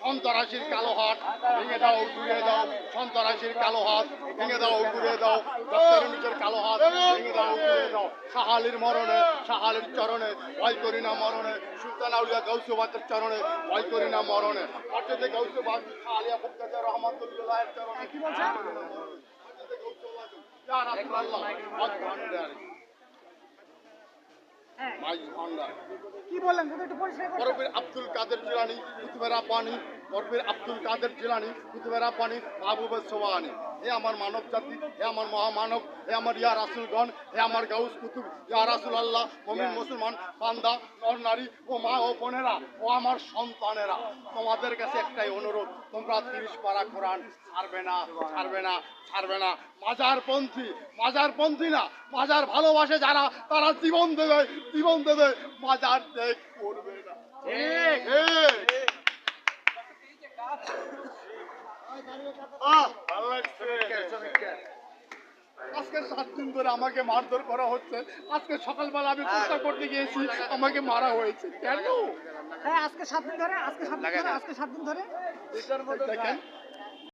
সন্তরাশির কালো হাত ভেঙে দাও ঘুরে দাও। সন্তরাশির কালো হাত ভেঙে দাও ঘুরে দাও। ডক্টর নিচের কালো হাত ভেঙে দাও ঘুরে দাও। সাহালির মরণে সাহালির চরণে ভয় করি না মরণে সুলতান আউলিয়া গৌসবাদের চরণে ভয় করি না মরণে। অর্থে গৌসবাদ সাহালিয়া মুক্তাজার রহমতুল্লাহের চরণে। কি বলছেন? ইয়া রাসূলুল্লাহ ভান্ডার মাই ভান্ডার কি বললেন যদি একটু পরিষ্কার করে বরফের আব্দুল কাদের জিলানি কুতুবেরা পানি বরফের আব্দুল কাদের জিলানি কুতুবেরা পানি মাহবুবের সোবানি হে আমার মানব জাতি হে আমার মহামানব হে আমার ইয়া রাসুলগণ হে আমার গাউস কুতুব ইয়া রাসুল আল্লাহ মমিন মুসলমান বান্দা নর নারী ও মা ও বোনেরা ও আমার সন্তানেরা তোমাদের কাছে একটাই অনুরোধ তোমরা তিরিশ পারা কোরআন ছাড়বে না ছাড়বে না ছাড়বে না। মাজার পন্থী মাজার পন্থী না মাজার ভালোবাসে যারা তারা জীবন দেবে জীবন দেবে মাজার ত্যাগ করবে না। ঠিক। আজকে সাত দিন ধরে আমাকে মারধর করা হচ্ছে। আজকে সকালবেলা আমি চেষ্টা করতে গিয়েছি আমাকে মারা হয়েছে। কেন? হ্যাঁ আজকে সাত দিন ধরে আজকে সাত দিন ধরে আজকে সাত দিন ধরে। দেখেন